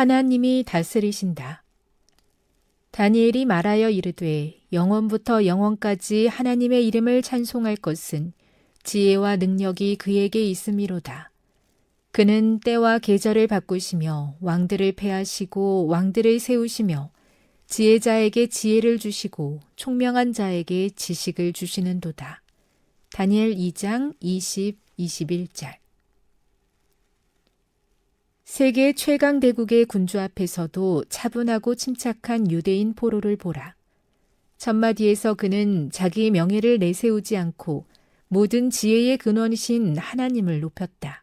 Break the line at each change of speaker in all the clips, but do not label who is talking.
하나님이 다스리신다. 다니엘이 말하여 이르되 영원부터 영원까지 하나님의 이름을 찬송할 것은 지혜와 능력이 그에게 있음이로다. 그는 때와 계절을 바꾸시며 왕들을 패하시고 왕들을 세우시며 지혜자에게 지혜를 주시고 총명한 자에게 지식을 주시는도다. 다니엘 2장 20, 21절 세계 최강 대국의 군주 앞에서도 차분하고 침착한 유대인 포로를 보라. 첫마디에서 그는 자기 명예를 내세우지 않고 모든 지혜의 근원이신 하나님을 높였다.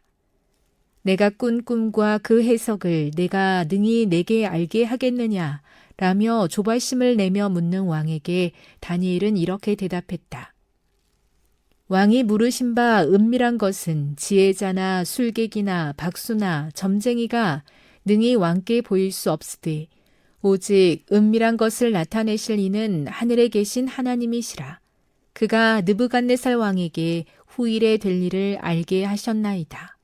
내가 꾼 꿈과 그 해석을 내가 능히 내게 알게 하겠느냐 라며 조바심을 내며 묻는 왕에게 다니엘은 이렇게 대답했다. 왕이 물으신 바 은밀한 것은 지혜자나 술객이나 박수나 점쟁이가 능히 왕께 보일 수 없으되 오직 은밀한 것을 나타내실 이는 하늘에 계신 하나님이시라. 그가 느부갓네살 왕에게 후일에 될 일을 알게 하셨나이다.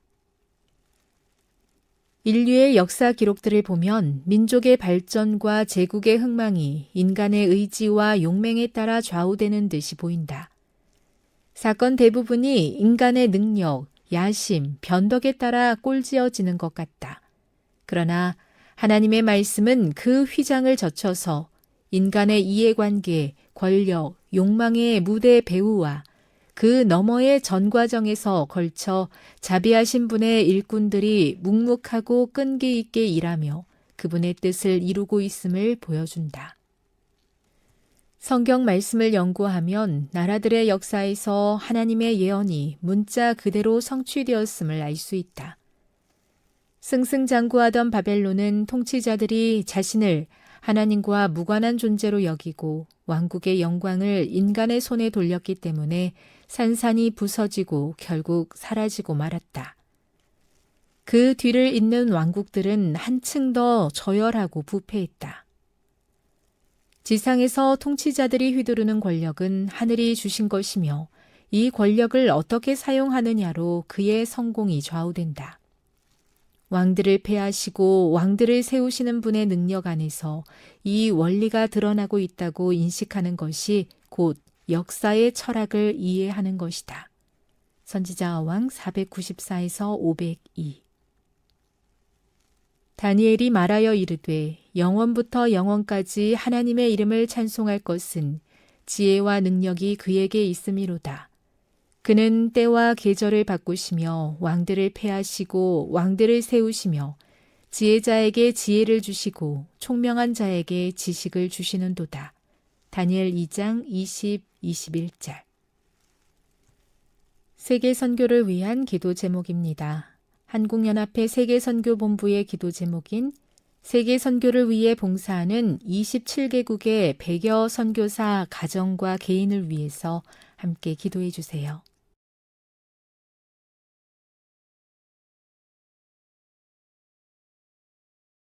인류의 역사 기록들을 보면 민족의 발전과 제국의 흥망이 인간의 의지와 용맹에 따라 좌우되는 듯이 보인다. 사건 대부분이 인간의 능력, 야심, 변덕에 따라 꼴지어지는 것 같다. 그러나 하나님의 말씀은 그 휘장을 젖혀서 인간의 이해관계, 권력, 욕망의 무대 배우와 그 너머의 전 과정에서 걸쳐 자비하신 분의 일꾼들이 묵묵하고 끈기 있게 일하며 그분의 뜻을 이루고 있음을 보여준다. 성경 말씀을 연구하면 나라들의 역사에서 하나님의 예언이 문자 그대로 성취되었음을 알 수 있다. 승승장구하던 바벨론은 통치자들이 자신을 하나님과 무관한 존재로 여기고 왕국의 영광을 인간의 손에 돌렸기 때문에 산산이 부서지고 결국 사라지고 말았다. 그 뒤를 잇는 왕국들은 한층 더 저열하고 부패했다. 지상에서 통치자들이 휘두르는 권력은 하늘이 주신 것이며 이 권력을 어떻게 사용하느냐로 그의 성공이 좌우된다. 왕들을 패하시고 왕들을 세우시는 분의 능력 안에서 이 원리가 드러나고 있다고 인식하는 것이 곧 역사의 철학을 이해하는 것이다. 선지자 왕 494에서 502 다니엘이 말하여 이르되 영원부터 영원까지 하나님의 이름을 찬송할 것은 지혜와 능력이 그에게 있음이로다. 그는 때와 계절을 바꾸시며 왕들을 패하시고 왕들을 세우시며 지혜자에게 지혜를 주시고 총명한 자에게 지식을 주시는도다. 다니엘 2장 20, 21절 세계 선교를 위한 기도 제목입니다. 한국연합회 세계선교본부의 기도 제목인 세계 선교를 위해 봉사하는 27개국의 100여 선교사 가정과 개인을 위해서 함께 기도해 주세요.